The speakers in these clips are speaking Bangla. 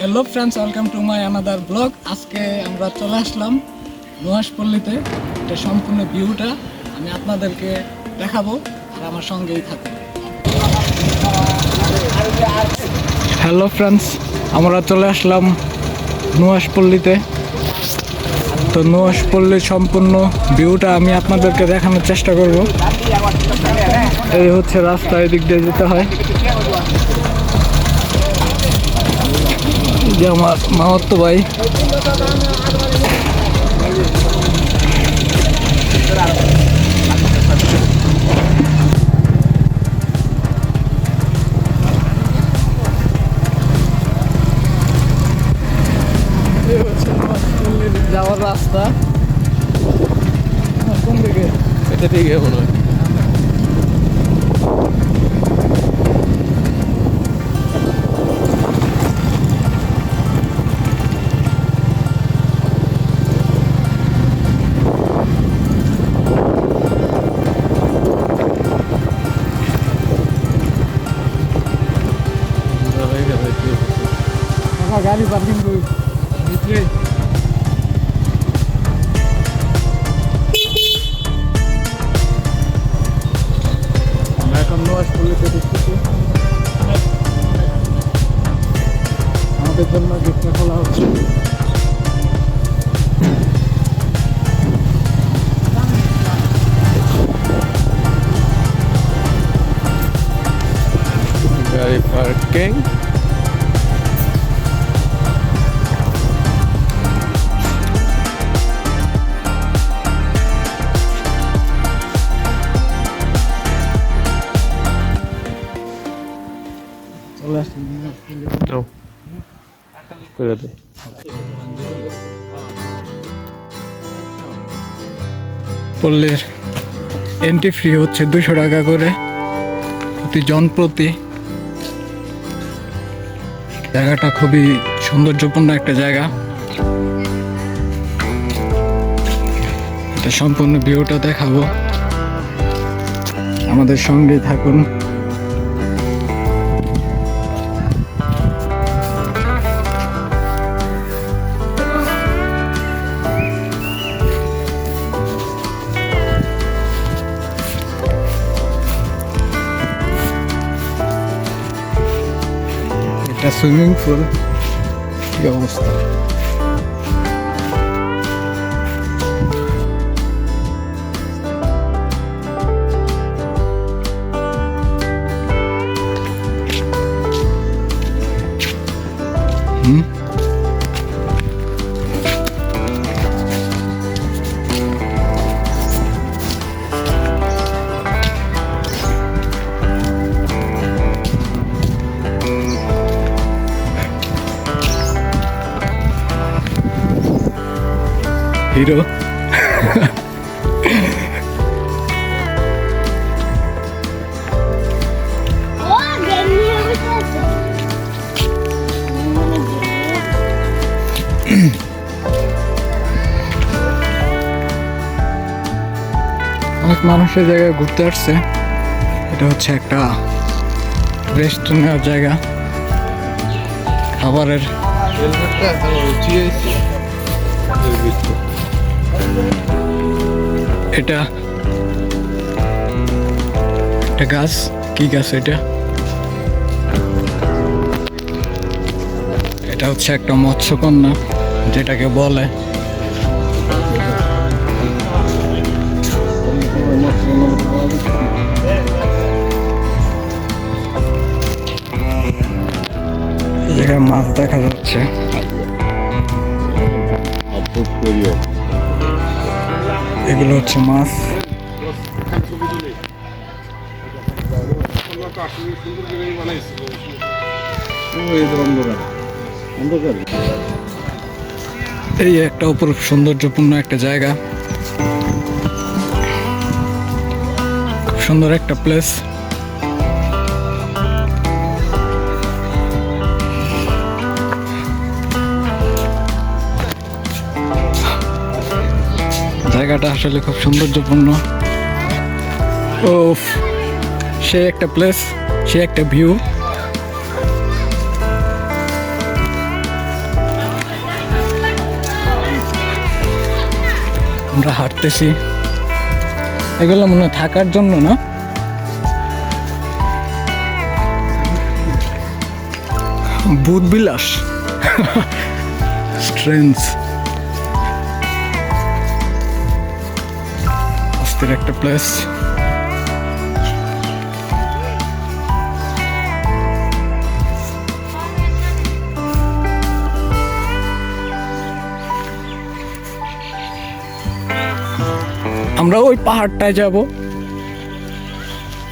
Hello friends welcome to my another blog আজকে আমরা চলে আসলাম নুহাসপল্লিতে এটা সম্পূর্ণ ভিউটা আমি আপনাদেরকে দেখাবো আর আমার সঙ্গেই থাকুন। হ্যালো ফ্রেন্ডস আমরা চলে আসলাম নুহাসপল্লিতে তো নুহাসপল্লির সম্পূর্ণ ভিউটা আমি আপনাদেরকে দেখানোর চেষ্টা করব। এই হচ্ছে রাস্তা, এদিক দিয়ে যেতে হয়। যে আমার মামাতো ভাই। যাওয়ার রাস্তা। কোন দিকে? এটা ঠিক মনে হয়। আমার গাড়ি পার্কিং করি ভিতরে আমরা এখন নোয়াজপল্লিতে ঢুকতেছি আমাদের জন্য গেটটা খোলা হচ্ছে গাড়ি পার্কিং পল্লীর এন্ট্রি ফ্রি হচ্ছে দুশো টাকা করে প্রতি জন প্রতি। জায়গাটা খুবই সৌন্দর্যপূর্ণ একটা জায়গা। এটা সম্পূর্ণ ভিউটা দেখাবো। আমাদের সঙ্গে থাকুন। সুইমিং পুল কি অবস্থা হিরো। অনেক মানুষ এই জায়গায় ঘুরতে আসছে। এটা হচ্ছে একটা রেস্ট নেওয়ার জায়গা। খাবারের এটা একটা গাছ? কি গাছ এটা? এটা হচ্ছে একটা মৎস্যকন্যা, যেটাকে বলে মাছ দেখা যাচ্ছে। এগুলো হচ্ছে মাছ। এই একটা অপরূপ সৌন্দর্যপূর্ণ একটা জায়গা। সুন্দর একটা প্লেস জায়গাটা আসলে খুব সৌন্দর্যপূর্ণ। ও সে একটা প্লেস সে একটা ভিউ আমরা হাঁটতেছি। এগুলো মনে থাকার জন্য না? বুধ বিলাস স্ট্রেন্থ অস্থির একটা প্লেস আমরা ওই পাহাড়টায় যাব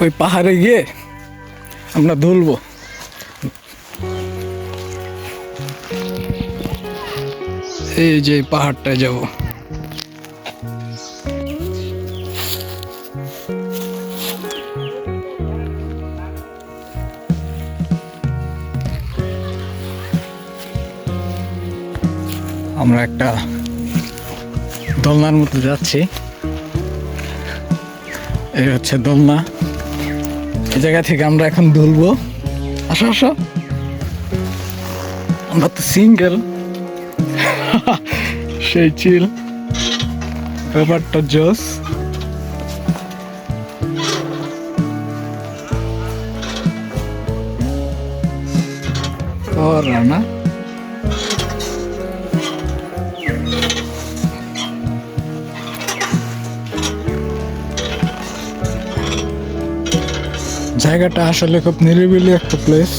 ওই পাহাড়ে গিয়ে আমরা ধুলবো এই যে এই পাহাড়টায় যাব আমরা একটা দোলনার মতো যাচ্ছি। এই হচ্ছে দোলনা। এই জায়গা থেকে আমরা এখন দুলবো। আসো আসো। আমরা তো সিঙ্গেল সেই চিল ব্যাপারটা জোস। না জায়গাটা আসলে খুব নিরিবিলি একটা প্লেস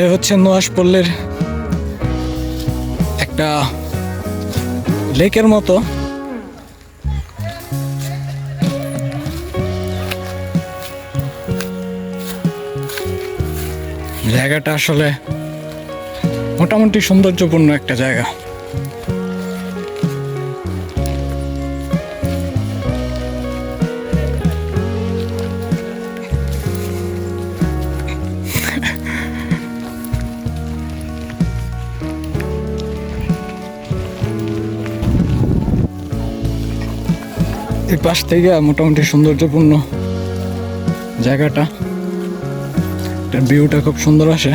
এ হচ্ছে নোয়াশপল্লের একটা লেকের মতো। জায়গাটা আসলে মোটামুটি সৌন্দর্যপূর্ণ একটা জায়গা। এই পাশ থেকে মোটামুটি সৌন্দর্যপূর্ণ জায়গাটা। ভিউটা খুব সুন্দর আসে।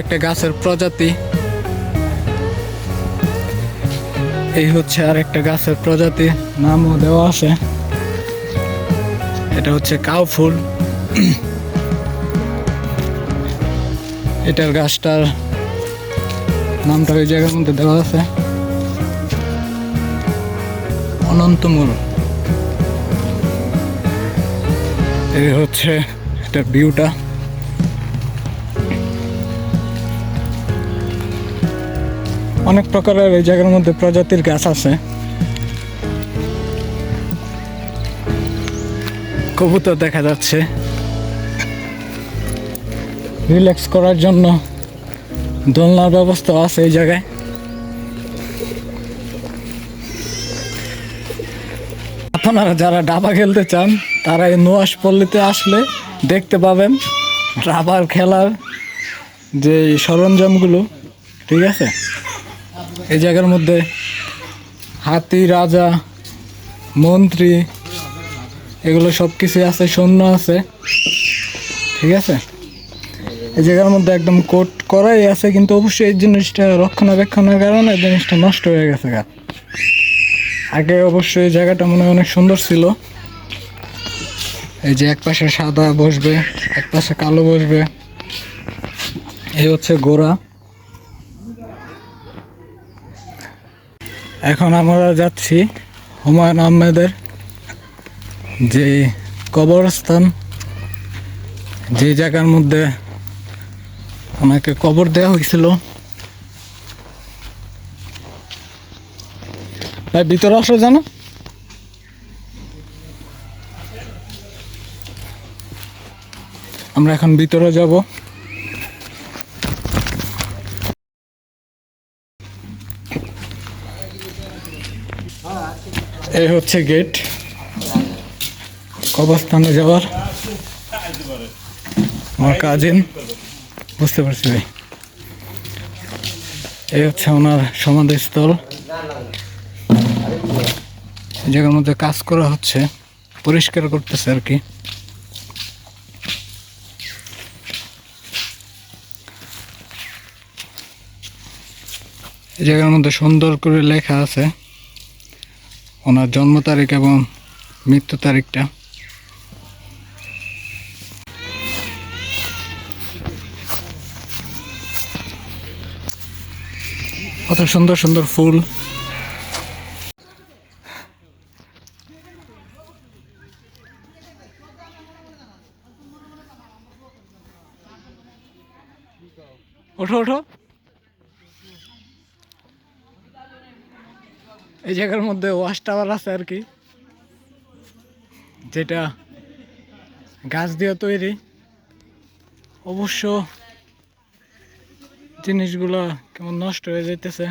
একটা গাছের প্রজাতি। এই হচ্ছে আর একটা গাছের প্রজাতি, নামও দেওয়া আছে। এটা হচ্ছে কাউ ফুল। এটার গাছটার নামটা ওই জায়গার মধ্যে দেওয়া আছে। অনন্তমূল। এই হচ্ছে এটার ভিউটা অনেক প্রকারের এই জায়গার মধ্যে প্রজাতির গাছ আছে। কবুতর দেখা যাচ্ছে। রিল্যাক্স করার জন্য দোলনার ব্যবস্থা আছে এই জায়গায়। আপনারা যারা ডাবা খেলতে চান, তারা এই নোয়াশ পল্লীতে আসলে দেখতে পাবেন রাবার খেলার যে সরঞ্জামগুলো, ঠিক আছে? এই জায়গার মধ্যে হাতি, রাজা, মন্ত্রী, এগুলো সব কিছুই আছে, সৈন্য আছে। ঠিক আছে? এই জায়গার মধ্যে একদম কোট করাই আছে, কিন্তু অবশ্যই এই জিনিসটা রক্ষণাবেক্ষণের কারণে এই জিনিসটা নষ্ট হয়ে গেছে গা। আগে অবশ্যই এই জায়গাটা মনে হয় অনেক সুন্দর ছিল। এই যে এক পাশে সাদা বসবে, এক পাশে কালো বসবে। এই হচ্ছে গোড়া। এখন আমরা যাচ্ছি হুমায়ুন আহমেদের যে কবরস্থান, যে জায়গার মধ্যে ওনাকে কবর দেওয়া হয়েছিল। ভাই, ভিতরে আসো জানো আমরা এখন ভিতরে যাব। এই হচ্ছে গেট। কবরস্থানে যাওয়ার আমার কাজিন বুঝতে পারছি ভাই। এই হচ্ছে ওনার সমাধিস্থল। জায়গার মধ্যে কাজ করা হচ্ছে, পরিষ্কার করতেছে আর কি। জায়গার মধ্যে সুন্দর করে লেখা আছে। ওনার জন্ম তারিখ এবং মৃত্যু তারিখটা। কত সুন্দর সুন্দর ফুল। ওঠো ওঠো। এই জায়গার মধ্যে ওয়াশ টাওয়ার আছে আর কি। যেটা গাছ দিয়ে তৈরি। অবশ্য জিনিসগুলো কেমন নষ্ট হয়ে যাইতেছে।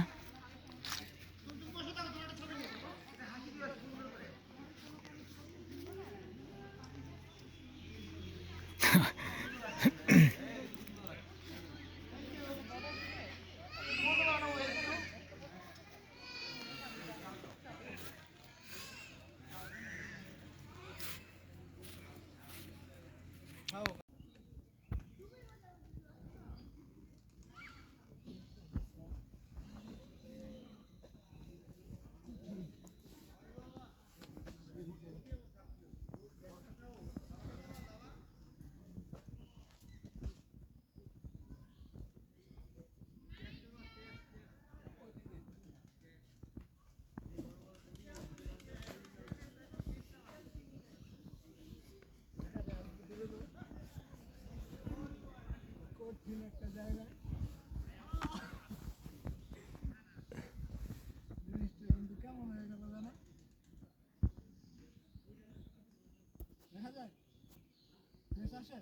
三胜。